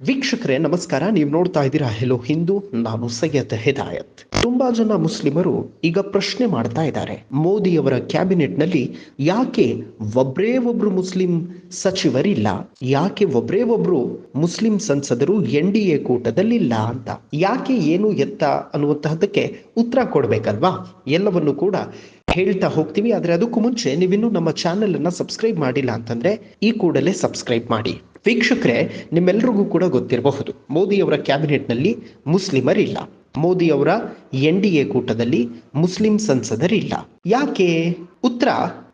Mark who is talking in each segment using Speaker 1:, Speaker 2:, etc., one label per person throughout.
Speaker 1: ವೀಕ್ಷಕರೇ, ನಮಸ್ಕಾರ. ನೀವು ನೋಡ್ತಾ ಇದ್ದೀರಾ ಹೆಲೋ ಹಿಂದೂ ನಾನು ಸೈಯದ್ ಹಿದಾಯತ್. ತುಂಬಾ ಜನ ಮುಸ್ಲಿಮರು ಈಗ ಪ್ರಶ್ನೆ ಮಾಡ್ತಾ ಇದ್ದಾರೆ. ಮೋದಿಯವರ ಕ್ಯಾಬಿನೆಟ್ನಲ್ಲಿ ಯಾಕೆ ಒಬ್ರೇ ಒಬ್ರು ಮುಸ್ಲಿಂ ಸಚಿವರಿಲ್ಲ? ಯಾಕೆ ಒಬ್ರೇ ಒಬ್ರು ಮುಸ್ಲಿಂ ಸಂಸದರು ಎನ್ ಡಿ ಎ ಕೂಟದಲ್ಲಿಲ್ಲ ಅಂತ? ಯಾಕೆ ಏನು ಎತ್ತ ಅನ್ನುವಂತಹದಕ್ಕೆ ಉತ್ತರ ಕೊಡ್ಬೇಕಲ್ವಾ? ಎಲ್ಲವನ್ನು ಕೂಡ ಹೇಳ್ತಾ ಹೋಗ್ತೀವಿ. ಆದ್ರೆ ಅದಕ್ಕೂ ಮುಂಚೆ ನೀವಿನ್ನೂ ನಮ್ಮ ಚಾನೆಲ್ ಅನ್ನ ಸಬ್ಸ್ಕ್ರೈಬ್ ಮಾಡಿಲ್ಲ ಅಂತಂದ್ರೆ ಈ ಕೂಡಲೇ ಸಬ್ಸ್ಕ್ರೈಬ್ ಮಾಡಿ. ವೀಕ್ಷಕರೇ ನಿಮ್ಮೆಲ್ಲರಿಗೂ ಕೂಡ ಗೊತ್ತಿರಬಹುದು, ಮೋದಿಯವರ ಕ್ಯಾಬಿನೆಟ್ನಲ್ಲಿ ಮುಸ್ಲಿಮರಿಲ್ಲ. ಮೋದಿಯವರ ಎನ್ ಡಿ ಎ ಕೂಟದಲ್ಲಿ ಮುಸ್ಲಿಂ ಸಂಸದರಿಲ್ಲ. ಯಾಕೆ? ಉತ್ತರ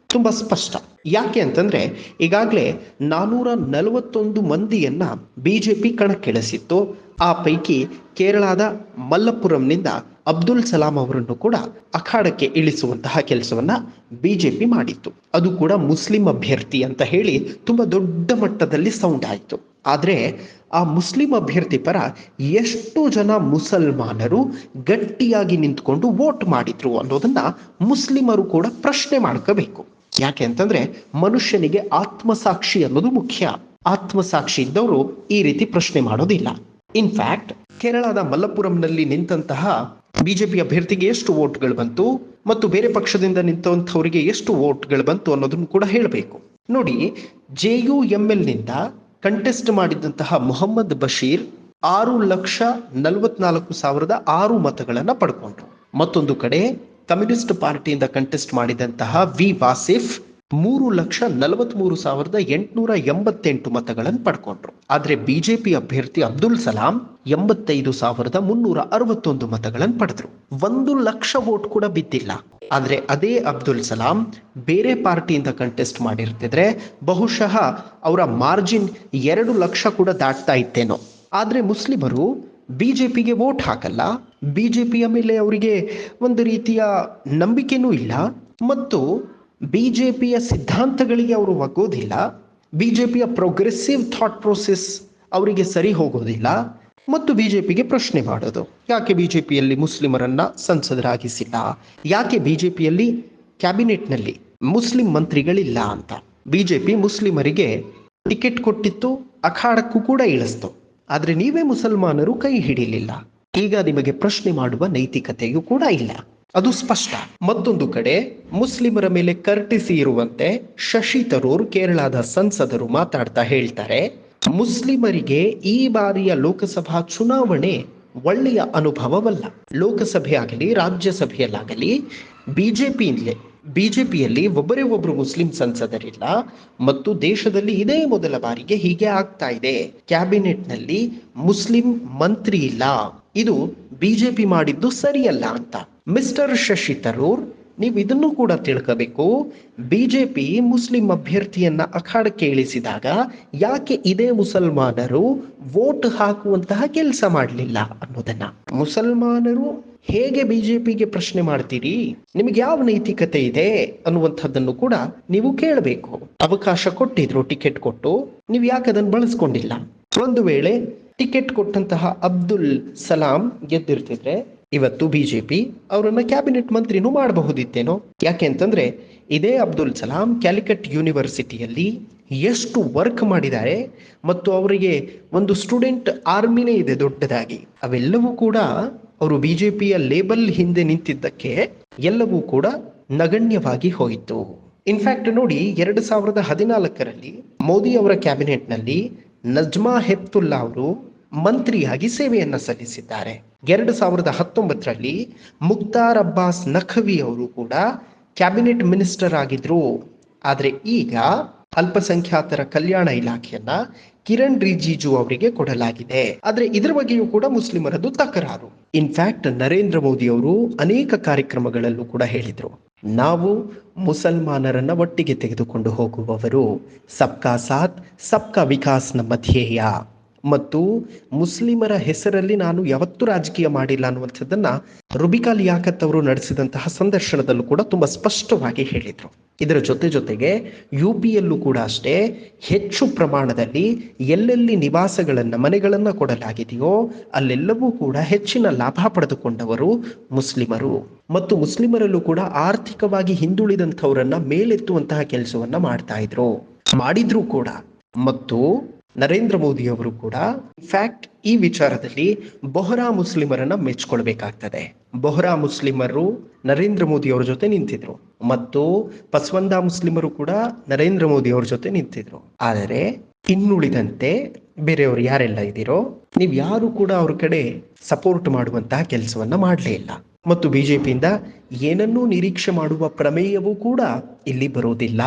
Speaker 1: ತುಂಬಾ ಸ್ಪಷ್ಟ. ಯಾಕೆ ಅಂತಂದ್ರೆ, ಈಗಾಗಲೇ ನಾನ್ನೂರ ನಲವತ್ತೊಂದು ಮಂದಿಯನ್ನ ಬಿಜೆಪಿ ಕಣಕ್ಕಿಳಿಸಿತ್ತು. ಆ ಪೈಕಿ ಕೇರಳದ ಮಲ್ಲಪುರಂನಿಂದ ಅಬ್ದುಲ್ ಸಲಾಂ ಅವರನ್ನು ಕೂಡ ಅಖಾಡಕ್ಕೆ ಇಳಿಸುವಂತಹ ಕೆಲಸವನ್ನ ಬಿಜೆಪಿ ಮಾಡಿತ್ತು. ಅದು ಕೂಡ ಮುಸ್ಲಿಂ ಅಭ್ಯರ್ಥಿ ಅಂತ ಹೇಳಿ ತುಂಬಾ ದೊಡ್ಡ ಮಟ್ಟದಲ್ಲಿ ಸೌಂಡ್ ಆಯಿತು. ಆದರೆ ಆ ಮುಸ್ಲಿಂ ಅಭ್ಯರ್ಥಿ ಪರ ಎಷ್ಟು ಜನ ಮುಸಲ್ಮಾನರು ಗಟ್ಟಿಯಾಗಿ ನಿಂತ್ಕೊಂಡು ವೋಟ್ ಮಾಡಿದ್ರು ಅನ್ನೋದನ್ನ ಮುಸ್ಲಿಮರು ಕೂಡ ಪ್ರಶ್ನೆ ಮಾಡ್ಕೋಬೇಕು. ಯಾಕೆ ಅಂತಂದ್ರೆ ಮನುಷ್ಯನಿಗೆ ಆತ್ಮಸಾಕ್ಷಿ ಅನ್ನೋದು ಮುಖ್ಯ. ಆತ್ಮಸಾಕ್ಷಿ ಇದ್ದವರು ಈ ರೀತಿ ಪ್ರಶ್ನೆ ಮಾಡೋದಿಲ್ಲ. ಇನ್ಫ್ಯಾಕ್ಟ್ ಕೇರಳದ ಮಲ್ಲಪುರಂನಲ್ಲಿ ನಿಂತಹ ಬಿಜೆಪಿ ಅಭ್ಯರ್ಥಿಗೆ ಎಷ್ಟು ವೋಟ್ಗಳು ಬಂತು ಮತ್ತು ಬೇರೆ ಪಕ್ಷದಿಂದ ನಿಂತವಂಥವರಿಗೆ ಎಷ್ಟು ವೋಟ್ಗಳು ಬಂತು ಅನ್ನೋದನ್ನು ಕೂಡ ಹೇಳಬೇಕು. ನೋಡಿ ಜೆ ಯು ಎಂ ಎಲ್ನಿಂದ ಕಂಟೆಸ್ಟ್ ಮಾಡಿದಂತಹ ಮೊಹಮ್ಮದ್ ಬಶೀರ್ ಆರು ಲಕ್ಷ ನಲವತ್ನಾಲ್ಕು ಸಾವಿರದ ಆರು ಮತಗಳನ್ನು ಪಡ್ಕೊಂಡ್ರು. ಮತ್ತೊಂದು ಕಡೆ ಕಮ್ಯುನಿಸ್ಟ್ ಪಾರ್ಟಿಯಿಂದ ಕಂಟೆಸ್ಟ್ ಮಾಡಿದಂತಹ ವಿ ವಾಸಿಫ್ ಮೂರು ಲಕ್ಷ ನಲವತ್ಮೂರು ಸಾವಿರದ ಎಂಟುನೂರ ಎಂಬತ್ತೆಂಟು ಮತಗಳನ್ನು ಪಡ್ಕೊಂಡ್ರು. ಆದರೆ ಬಿಜೆಪಿ ಅಭ್ಯರ್ಥಿ ಅಬ್ದುಲ್ ಸಲಾಂ ಎಂಬತ್ತೈದು ಸಾವಿರದ ಮುನ್ನೂರ ಅರವತ್ತೊಂದು ಮತಗಳನ್ನು ಪಡೆದ್ರು. ಒಂದು ಲಕ್ಷ ವೋಟ್ ಕೂಡ ಬಿದ್ದಿಲ್ಲ. ಆದರೆ ಅದೇ ಅಬ್ದುಲ್ ಸಲಾಂ ಬೇರೆ ಪಾರ್ಟಿಯಿಂದ ಕಂಟೆಸ್ಟ್ ಮಾಡಿರ್ತಿದ್ರೆ ಬಹುಶಃ ಅವರ ಮಾರ್ಜಿನ್ ಎರಡು ಲಕ್ಷ ಕೂಡ ದಾಟ್ತಾ ಇತ್ತೇನೋ. ಆದರೆ ಮುಸ್ಲಿಮರು ಬಿಜೆಪಿಗೆ ವೋಟ್ ಹಾಕಲ್ಲ. ಬಿಜೆಪಿಯ ಮೇಲೆ ಅವರಿಗೆ ಒಂದು ರೀತಿಯ ನಂಬಿಕೆನೂ ಇಲ್ಲ. ಮತ್ತು ಬಿಜೆಪಿಯ ಸಿದ್ಧಾಂತಗಳಿಗೆ ಅವರು ಒಗ್ಗೋದಿಲ್ಲ, ಬಿಜೆಪಿಯ ಪ್ರೋಗ್ರೆಸಿವ್ ಥಾಟ್ ಪ್ರೋಸೆಸ್ ಅವರಿಗೆ ಸರಿ ಹೋಗೋದಿಲ್ಲ ಮತ್ತು ಬಿಜೆಪಿಗೆ ಪ್ರಶ್ನೆ ಮಾಡೋದು. ಯಾಕೆ ಬಿಜೆಪಿಯಲ್ಲಿ ಮುಸ್ಲಿಮರನ್ನ ಸಂಸದರಾಗಿಸಿಲ್ಲ? ಯಾಕೆ ಬಿಜೆಪಿಯಲ್ಲಿ ಕ್ಯಾಬಿನೆಟ್ನಲ್ಲಿ ಮುಸ್ಲಿಂ ಮಂತ್ರಿಗಳಿಲ್ಲ ಅಂತ? ಬಿಜೆಪಿ ಮುಸ್ಲಿಮರಿಗೆ ಟಿಕೆಟ್ ಕೊಟ್ಟಿತ್ತು, ಅಖಾಡಕ್ಕೂ ಕೂಡ ಇಳಿಸ್ತು. ಆದರೆ ನೀವೇ ಮುಸಲ್ಮಾನರು ಕೈ ಹಿಡಿಲಿಲ್ಲ. ಈಗ ನಿಮಗೆ ಪ್ರಶ್ನೆ ಮಾಡುವ ನೈತಿಕತೆಯೂ ಕೂಡ ಇಲ್ಲ. ಅದು ಸ್ಪಷ್ಟ. ಮತ್ತೊಂದು ಕಡೆ, ಮುಸ್ಲಿಮರ ಮೇಲೆ ಕರ್ಟಿಸಿ ಇರುವಂತೆ ಶಶಿ ತರೂರ್ ಕೇರಳದ ಸಂಸದರು ಮಾತಾಡ್ತಾ ಹೇಳ್ತಾರೆ, ಮುಸ್ಲಿಮರಿಗೆ ಈ ಬಾರಿಯ ಲೋಕಸಭಾ ಚುನಾವಣೆ ಒಳ್ಳೆಯ ಅನುಭವವಲ್ಲ. ಲೋಕಸಭೆ ಆಗಲಿ, ರಾಜ್ಯಸಭೆಯಲ್ಲಾಗಲಿ, ಬಿಜೆಪಿಯಿಂದಲೇ ಬಿಜೆಪಿಯಲ್ಲಿ ಒಬ್ಬರೇ ಒಬ್ಬರು ಮುಸ್ಲಿಂ ಸಂಸದರಿಲ್ಲ ಮತ್ತು ದೇಶದಲ್ಲಿ ಇದೇ ಮೊದಲ ಬಾರಿಗೆ ಹೀಗೆ ಆಗ್ತಾ ಇದೆ. ಕ್ಯಾಬಿನೆಟ್ನಲ್ಲಿ ಮುಸ್ಲಿಂ ಮಂತ್ರಿ ಇಲ್ಲ. ಇದು ಬಿಜೆಪಿ ಮಾಡಿದ್ದು ಸರಿಯಲ್ಲ ಅಂತ. ಮಿಸ್ಟರ್ ಶಶಿ ತರೂರ್, ನೀವು ಇದನ್ನು ಕೂಡ ತಿಳ್ಕೋಬೇಕು. ಬಿಜೆಪಿ ಮುಸ್ಲಿಂ ಅಭ್ಯರ್ಥಿಯನ್ನ ಅಖಾಡಕ್ಕೆ ಇಳಿಸಿದಾಗ ಯಾಕೆ ಇದೇ ಮುಸಲ್ಮಾನರು ವೋಟ್ ಹಾಕುವಂತಹ ಕೆಲಸ ಮಾಡಲಿಲ್ಲ ಅನ್ನೋದನ್ನ? ಮುಸಲ್ಮಾನರು ಹೇಗೆ ಬಿಜೆಪಿಗೆ ಪ್ರಶ್ನೆ ಮಾಡ್ತೀರಿ? ನಿಮಗೆ ಯಾವ ನೈತಿಕತೆ ಇದೆ ಅನ್ನುವಂಥದ್ದನ್ನು ಕೂಡ ನೀವು ಕೇಳಬೇಕು. ಅವಕಾಶ ಕೊಟ್ಟಿದ್ರು ಟಿಕೆಟ್ ಕೊಟ್ಟು, ನೀವು ಯಾಕೆ ಅದನ್ನು ಬಳಸ್ಕೊಂಡಿಲ್ಲ? ಒಂದು ವೇಳೆ ಟಿಕೆಟ್ ಕೊಟ್ಟಂತಹ ಅಬ್ದುಲ್ ಸಲಾಂ ಗೆದ್ದಿರ್ತಿದ್ರೆ, ಇವತ್ತು ಬಿಜೆಪಿ ಅವರನ್ನ ಕ್ಯಾಬಿನೆಟ್ ಮಂತ್ರಿನೂ ಮಾಡಬಹುದಿತ್ತೇನೋ? ಯಾಕೆ ಅಂತಂದ್ರೆ, ಇದೇ ಅಬ್ದುಲ್ ಸಲಾಂ ಕ್ಯಾಲಿಕಟ್ ಯೂನಿವರ್ಸಿಟಿಯಲ್ಲಿ ಎಷ್ಟು ವರ್ಕ್ ಮಾಡಿದ್ದಾರೆ ಮತ್ತು ಅವರಿಗೆ ಒಂದು ಸ್ಟೂಡೆಂಟ್ ಆರ್ಮಿನೇ ಇದೆ ದೊಡ್ಡದಾಗಿ. ಅವೆಲ್ಲವೂ ಕೂಡ ಅವರು ಬಿಜೆಪಿಯ ಲೇಬಲ್ ಹಿಂದೆ ನಿಂತಿದ್ದಕ್ಕೆ ಎಲ್ಲವೂ ಕೂಡ ನಗಣ್ಯವಾಗಿ ಹೋಯಿತು. ಇನ್ಫ್ಯಾಕ್ಟ್ ನೋಡಿ, ಎರಡು ಸಾವಿರದ ಹದಿನಾಲ್ಕರಲ್ಲಿ ಮೋದಿ ಅವರ ಕ್ಯಾಬಿನೆಟ್ನಲ್ಲಿ ನಜ್ಮಾ ಹೆಪ್ತುಲ್ಲಾ ಅವರು ಮಂತ್ರಿಯಾಗಿ ಸೇವೆಯನ್ನು ಸಲ್ಲಿಸಿದ್ದಾರೆ. ಎರಡು ಸಾವಿರದ ಹತ್ತೊಂಬತ್ತರಲ್ಲಿ ಮುಕ್ತಾರ್ ಅಬ್ಬಾಸ್ ನಖವಿ ಅವರು ಕೂಡ ಕ್ಯಾಬಿನೆಟ್ ಮಿನಿಸ್ಟರ್ ಆಗಿದ್ರು. ಆದರೆ ಈಗ ಅಲ್ಪಸಂಖ್ಯಾತರ ಕಲ್ಯಾಣ ಇಲಾಖೆಯನ್ನ ಕಿರಣ್ ರಿಜಿಜು ಅವರಿಗೆ ಕೊಡಲಾಗಿದೆ. ಆದ್ರೆ ಇದರ ಬಗ್ಗೆಯೂ ಕೂಡ ಮುಸ್ಲಿಮರದ್ದು ತಕರಾರು. ಇನ್ಫ್ಯಾಕ್ಟ್ ನರೇಂದ್ರ ಮೋದಿ ಅವರು ಅನೇಕ ಕಾರ್ಯಕ್ರಮಗಳಲ್ಲೂ ಕೂಡ ಹೇಳಿದ್ರು. ನಾವು ಮುಸಲ್ಮಾನರನ್ನ ಒಟ್ಟಿಗೆ ತೆಗೆದುಕೊಂಡು ಹೋಗುವವರು. ಸಬ್ಕಾ ಸಾಥ್, ಸಬ್ಕಾ ವಿಕಾಸ್ ನಮ್ಮ ಧ್ಯೇಯ ಮತ್ತು ಮುಸ್ಲಿಮರ ಹೆಸರಲ್ಲಿ ನಾನು ಯಾವತ್ತೂ ರಾಜಕೀಯ ಮಾಡಿಲ್ಲ ಅನ್ನುವಂಥದ್ದನ್ನ ರುಬಿಕಾ ಲಿಯಾಕತ್ ಅವರು ನಡೆಸಿದಂತಹ ಸಂದರ್ಶನದಲ್ಲೂ ಕೂಡ ತುಂಬಾ ಸ್ಪಷ್ಟವಾಗಿ ಹೇಳಿದರು. ಇದರ ಜೊತೆ ಜೊತೆಗೆ ಯು ಪಿಯಲ್ಲೂ ಕೂಡ ಅಷ್ಟೇ ಹೆಚ್ಚು ಪ್ರಮಾಣದಲ್ಲಿ ಎಲ್ಲೆಲ್ಲಿ ನಿವಾಸಗಳನ್ನು, ಮನೆಗಳನ್ನು ಕೊಡಲಾಗಿದೆಯೋ ಅಲ್ಲೆಲ್ಲವೂ ಕೂಡ ಹೆಚ್ಚಿನ ಲಾಭ ಪಡೆದುಕೊಂಡವರು ಮುಸ್ಲಿಮರು. ಮತ್ತು ಮುಸ್ಲಿಮರಲ್ಲೂ ಕೂಡ ಆರ್ಥಿಕವಾಗಿ ಹಿಂದುಳಿದಂಥವರನ್ನ ಮೇಲೆತ್ತುವಂತಹ ಕೆಲಸವನ್ನ ಮಾಡ್ತಾ ಇದ್ರು. ಮಾಡಿದ್ರು ಕೂಡ. ಮತ್ತು ನರೇಂದ್ರ ಮೋದಿ ಅವರು ಕೂಡ ಇನ್ಫ್ಯಾಕ್ಟ್ ಈ ವಿಚಾರದಲ್ಲಿ ಬೊಹರಾ ಮುಸ್ಲಿಮರನ್ನ ಮೆಚ್ಕೊಳ್ಬೇಕಾಗ್ತದೆ. ಬೊಹರಾ ಮುಸ್ಲಿಮರು ನರೇಂದ್ರ ಮೋದಿ ಅವರ ಜೊತೆ ನಿಂತಿದ್ರು. ಮತ್ತು ಪಸ್ವಂದ ಮುಸ್ಲಿಮರು ಕೂಡ ನರೇಂದ್ರ ಮೋದಿ ಅವರ ಜೊತೆ ನಿಂತಿದ್ರು. ಆದರೆ, ಇನ್ನುಳಿದಂತೆ ಬೇರೆಯವರು ಯಾರೆಲ್ಲ ಇದ್ದೀರೋ, ನೀವು ಯಾರು ಕೂಡ ಅವ್ರ ಕಡೆ ಸಪೋರ್ಟ್ ಮಾಡುವಂತಹ ಕೆಲಸವನ್ನ ಮಾಡಲೇ ಇಲ್ಲ. ಮತ್ತು ಬಿಜೆಪಿಯಿಂದ ಏನನ್ನೂ ನಿರೀಕ್ಷೆ ಮಾಡುವ ಪ್ರಮೇಯವೂ ಕೂಡ ಇಲ್ಲಿ ಬರೋದಿಲ್ಲ.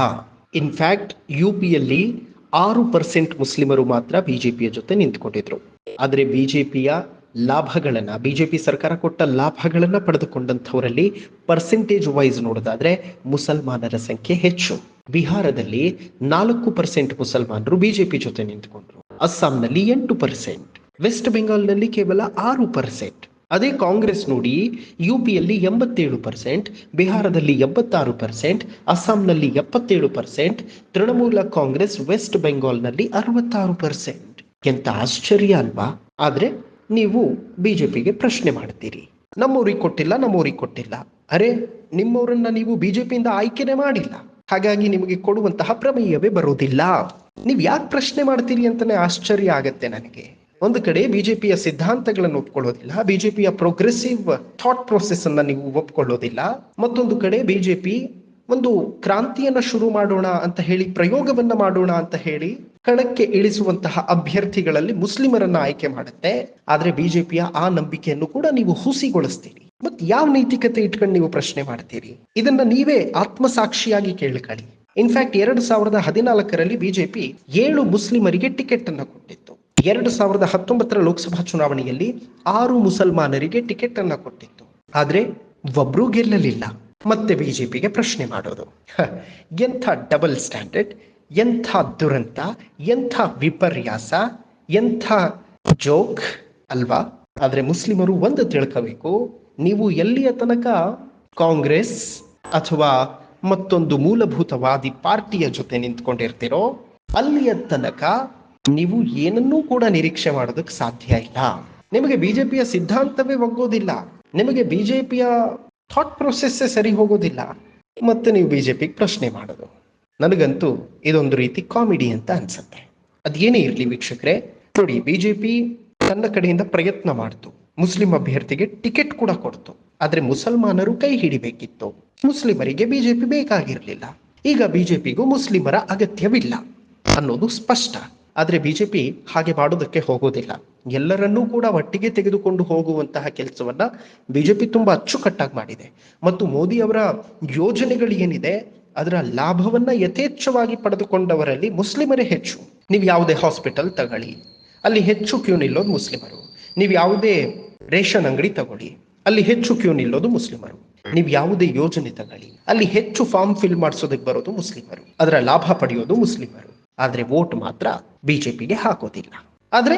Speaker 1: ಇನ್ಫ್ಯಾಕ್ಟ್ ಯು ಪಿಯಲ್ಲಿ ಆರು ಪರ್ಸೆಂಟ್ ಮುಸ್ಲಿಮರು ಮಾತ್ರ ಬಿಜೆಪಿಯ ಜೊತೆ ನಿಂತ್ಕೊಂಡಿದ್ರು. ಆದರೆ ಬಿಜೆಪಿಯ ಲಾಭಗಳನ್ನ, ಬಿಜೆಪಿ ಸರ್ಕಾರ ಕೊಟ್ಟ ಲಾಭಗಳನ್ನ ಪಡೆದುಕೊಂಡಂಥವರಲ್ಲಿ ಪರ್ಸೆಂಟೇಜ್ ವೈಸ್ ನೋಡೋದಾದ್ರೆ ಮುಸಲ್ಮಾನರ ಸಂಖ್ಯೆ ಹೆಚ್ಚು. ಬಿಹಾರದಲ್ಲಿ ನಾಲ್ಕು ಪರ್ಸೆಂಟ್ ಮುಸಲ್ಮಾನರು ಬಿಜೆಪಿ ಜೊತೆ ನಿಂತ್ಕೊಂಡ್ರು. ಅಸ್ಸಾಂನಲ್ಲಿ ಎಂಟು ಪರ್ಸೆಂಟ್ ವೆಸ್ಟ್ ಬೆಂಗಾಲ್ನಲ್ಲಿ ಕೇವಲ ಆರು ಪರ್ಸೆಂಟ್ ಅದೇ ಕಾಂಗ್ರೆಸ್ ನೋಡಿ ಯು ಪಿಯಲ್ಲಿ ಎಂಬತ್ತೇಳು ಪರ್ಸೆಂಟ್ ಬಿಹಾರದಲ್ಲಿ ಎಂಬತ್ತಾರು ಪರ್ಸೆಂಟ್ ಅಸ್ಸಾಂನಲ್ಲಿ ಎಪ್ಪತ್ತೇಳು ಪರ್ಸೆಂಟ್ ತೃಣಮೂಲ ಕಾಂಗ್ರೆಸ್ ವೆಸ್ಟ್ ಬೆಂಗಾಲ್ನಲ್ಲಿ ಅರವತ್ತಾರು ಪರ್ಸೆಂಟ್ ಎಂತ ಆಶ್ಚರ್ಯ ಅಲ್ವಾ? ಆದ್ರೆ ನೀವು ಬಿಜೆಪಿಗೆ ಪ್ರಶ್ನೆ ಮಾಡ್ತೀರಿ. ನಮ್ಮೂರಿಗೆ ಕೊಟ್ಟಿಲ್ಲ ನಮ್ಮೂರಿಗೆ ಕೊಟ್ಟಿಲ್ಲ. ಅರೆ, ನಿಮ್ಮವರನ್ನ ನೀವು ಬಿಜೆಪಿಯಿಂದ ಆಯ್ಕೆನೆ ಮಾಡಿಲ್ಲ. ಹಾಗಾಗಿ ನಿಮಗೆ ಕೊಡುವಂತಹ ಪ್ರಮೇಯವೇ ಬರೋದಿಲ್ಲ ನೀವು ಯಾಕೆ ಪ್ರಶ್ನೆ ಮಾಡ್ತೀರಿ ಅಂತಾನೆ ಆಶ್ಚರ್ಯ ಆಗತ್ತೆ ನನಗೆ. ಒಂದು ಕಡೆ ಬಿಜೆಪಿಯ ಸಿದ್ಧಾಂತಗಳನ್ನು ಒಪ್ಕೊಳ್ಳೋದಿಲ್ಲ, ಬಿಜೆಪಿಯ ಪ್ರೋಗ್ರೆಸಿವ್ ಥಾಟ್ ಪ್ರೋಸೆಸ್ ಅನ್ನ ನೀವು ಒಪ್ಕೊಳ್ಳೋದಿಲ್ಲ, ಮತ್ತೊಂದು ಕಡೆ ಬಿಜೆಪಿ ಒಂದು ಕ್ರಾಂತಿಯನ್ನ ಶುರು ಮಾಡೋಣ ಅಂತ ಹೇಳಿ, ಪ್ರಯೋಗವನ್ನ ಮಾಡೋಣ ಅಂತ ಹೇಳಿ ಕಣಕ್ಕೆ ಇಳಿಸುವಂತಹ ಅಭ್ಯರ್ಥಿಗಳಲ್ಲಿ ಮುಸ್ಲಿಮರನ್ನ ಆಯ್ಕೆ ಮಾಡುತ್ತೆ. ಆದ್ರೆ ಬಿಜೆಪಿಯ ಆ ನಂಬಿಕೆಯನ್ನು ಕೂಡ ನೀವು ಹುಸಿಗೊಳಿಸ್ತೀರಿ. ಮತ್ ಯಾವ ನೈತಿಕತೆ ಇಟ್ಕೊಂಡು ನೀವು ಪ್ರಶ್ನೆ ಮಾಡ್ತೀರಿ? ಇದನ್ನ ನೀವೇ ಆತ್ಮಸಾಕ್ಷಿಯಾಗಿ ಕೇಳ್ಕೊಳ್ಳಿ. ಇನ್ಫ್ಯಾಕ್ಟ್ ಎರಡು ಸಾವಿರದ ಹದಿನಾಲ್ಕರಲ್ಲಿ ಬಿಜೆಪಿ ಏಳು ಮುಸ್ಲಿಮರಿಗೆ ಟಿಕೆಟ್ ಅನ್ನ ಕೊಟ್ಟಿತ್ತು. ಎರಡು ಸಾವಿರದ ಹತ್ತೊಂಬತ್ತರ ಲೋಕಸಭಾ ಚುನಾವಣೆಯಲ್ಲಿ ಆರು ಮುಸಲ್ಮಾನರಿಗೆ ಟಿಕೆಟ್ ಅನ್ನ ಕೊಟ್ಟಿತ್ತು. ಆದ್ರೆ ಒಬ್ರೂ ಗೆಲ್ಲಲಿಲ್ಲ. ಮತ್ತೆ ಬಿಜೆಪಿಗೆ ಪ್ರಶ್ನೆ ಮಾಡೋದು. ಎಂಥ ಡಬಲ್ ಸ್ಟ್ಯಾಂಡರ್ಡ್ ಎಂಥ ದುರಂತ, ಎಂಥ ವಿಪರ್ಯಾಸ, ಎಂಥ ಜೋಕ್ ಅಲ್ವಾ? ಆದ್ರೆ ಮುಸ್ಲಿಮರು ಒಂದು ತಿಳ್ಕೋಬೇಕು, ನೀವು ಎಲ್ಲಿಯ ತನಕ ಕಾಂಗ್ರೆಸ್ ಅಥವಾ ಮತ್ತೊಂದು ಮೂಲಭೂತವಾದಿ ಪಾರ್ಟಿಯ ಜೊತೆ ನಿಂತ್ಕೊಂಡಿರ್ತೀರೋ ಅಲ್ಲಿಯ ತನಕ ನೀವು ಏನನ್ನೂ ಕೂಡ ನಿರೀಕ್ಷೆ ಮಾಡೋದಕ್ಕೆ ಸಾಧ್ಯ ಇಲ್ಲ. ನಿಮಗೆ ಬಿಜೆಪಿಯ ಸಿದ್ಧಾಂತವೇ ಒಗ್ಗೋದಿಲ್ಲ. ನಿಮಗೆ ಬಿಜೆಪಿಯ ಥಾಟ್ ಪ್ರೊಸೆಸ್ ಸರಿ ಹೋಗೋದಿಲ್ಲ. ಮತ್ತೆ ನೀವು ಬಿಜೆಪಿಗೆ ಪ್ರಶ್ನೆ ಮಾಡೋದು. ನನಗಂತೂ ಇದೊಂದು ರೀತಿ ಕಾಮಿಡಿ ಅಂತ ಅನ್ಸುತ್ತೆ. ಅದೇನೇ ಇರಲಿ ವೀಕ್ಷಕರೇ, ನೋಡಿ ಬಿಜೆಪಿ ತನ್ನ ಕಡೆಯಿಂದ ಪ್ರಯತ್ನ ಮಾಡ್ತು. ಮುಸ್ಲಿಂ ಅಭ್ಯರ್ಥಿಗೆ ಟಿಕೆಟ್ ಕೂಡ ಕೊಡ್ತು. ಆದ್ರೆ ಮುಸಲ್ಮಾನರು ಕೈ ಹಿಡಿಬೇಕಿತ್ತು. ಮುಸ್ಲಿಮರಿಗೆ ಬಿಜೆಪಿ ಬೇಕಾಗಿರ್ಲಿಲ್ಲ. ಈಗ ಬಿಜೆಪಿಗೂ ಮುಸ್ಲಿಮರ ಅಗತ್ಯವಿಲ್ಲ ಅನ್ನೋದು ಸ್ಪಷ್ಟ. ಆದ್ರೆ ಬಿಜೆಪಿ ಹಾಗೆ ಮಾಡೋದಕ್ಕೆ ಹೋಗೋದಿಲ್ಲ. ಎಲ್ಲರನ್ನೂ ಕೂಡ ಒಟ್ಟಿಗೆ ತೆಗೆದುಕೊಂಡು ಹೋಗುವಂತಹ ಕೆಲಸವನ್ನ ಬಿಜೆಪಿ ತುಂಬಾ ಅಚ್ಚುಕಟ್ಟಾಗಿ ಮಾಡಿದೆ. ಮತ್ತು ಮೋದಿ ಅವರ ಯೋಜನೆಗಳು ಏನಿದೆ, ಅದರ ಲಾಭವನ್ನ ಯಥೇಚ್ಛವಾಗಿ ಪಡೆದುಕೊಂಡವರಲ್ಲಿ ಮುಸ್ಲಿಮರೇ ಹೆಚ್ಚು. ನೀವು ಯಾವುದೇ ಹಾಸ್ಪಿಟಲ್ ತಗೊಳ್ಳಿ, ಅಲ್ಲಿ ಹೆಚ್ಚು ಕ್ಯೂ ನಿಲ್ಲೋದು ಮುಸ್ಲಿಮರು. ನೀವು ಯಾವುದೇ ರೇಷನ್ ಅಂಗಡಿ ತಗೊಳ್ಳಿ, ಅಲ್ಲಿ ಹೆಚ್ಚು ಕ್ಯೂ ನಿಲ್ಲೋದು ಮುಸ್ಲಿಮರು. ನೀವು ಯಾವುದೇ ಯೋಜನೆ ತಗೊಳ್ಳಿ, ಅಲ್ಲಿ ಹೆಚ್ಚು ಫಾರ್ಮ್ ಫಿಲ್ ಮಾಡಿಸೋದಕ್ಕೆ ಬರೋದು ಮುಸ್ಲಿಮರು. ಅದರ ಲಾಭ ಪಡೆಯೋದು ಮುಸ್ಲಿಮರು. ಆದ್ರೆ ವೋಟ್ ಮಾತ್ರ ಬಿಜೆಪಿಗೆ ಹಾಕೋದಿಲ್ಲ. ಆದ್ರೆ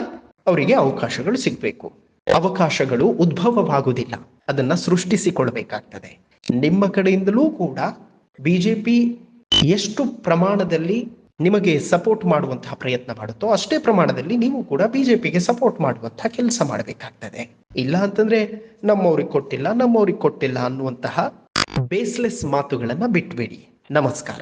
Speaker 1: ಅವರಿಗೆ ಅವಕಾಶಗಳು ಸಿಗಬೇಕು. ಅವಕಾಶಗಳು ಉದ್ಭವವಾಗುವುದಿಲ್ಲ. ಅದನ್ನ ಸೃಷ್ಟಿಸಿಕೊಳ್ಬೇಕಾಗ್ತದೆ. ನಿಮ್ಮ ಕಡೆಯಿಂದಲೂ ಕೂಡ ಬಿಜೆಪಿ ಎಷ್ಟು ಪ್ರಮಾಣದಲ್ಲಿ ನಿಮಗೆ ಸಪೋರ್ಟ್ ಮಾಡುವಂತಹ ಪ್ರಯತ್ನ ಮಾಡುತ್ತೋ ಅಷ್ಟೇ ಪ್ರಮಾಣದಲ್ಲಿ ನೀವು ಕೂಡ ಬಿಜೆಪಿಗೆ ಸಪೋರ್ಟ್ ಮಾಡುವಂತಹ ಕೆಲಸ ಮಾಡಬೇಕಾಗ್ತದೆ. ಇಲ್ಲ ಅಂತಂದ್ರೆ ನಮ್ಮವ್ರಿಗೆ ಕೊಟ್ಟಿಲ್ಲ ನಮ್ಮವ್ರಿಗೆ ಕೊಟ್ಟಿಲ್ಲ ಅನ್ನುವಂತಹ ಬೇಸ್ಲೆಸ್ ಮಾತುಗಳನ್ನ ಬಿಟ್ಬೇಡಿ. ನಮಸ್ಕಾರ.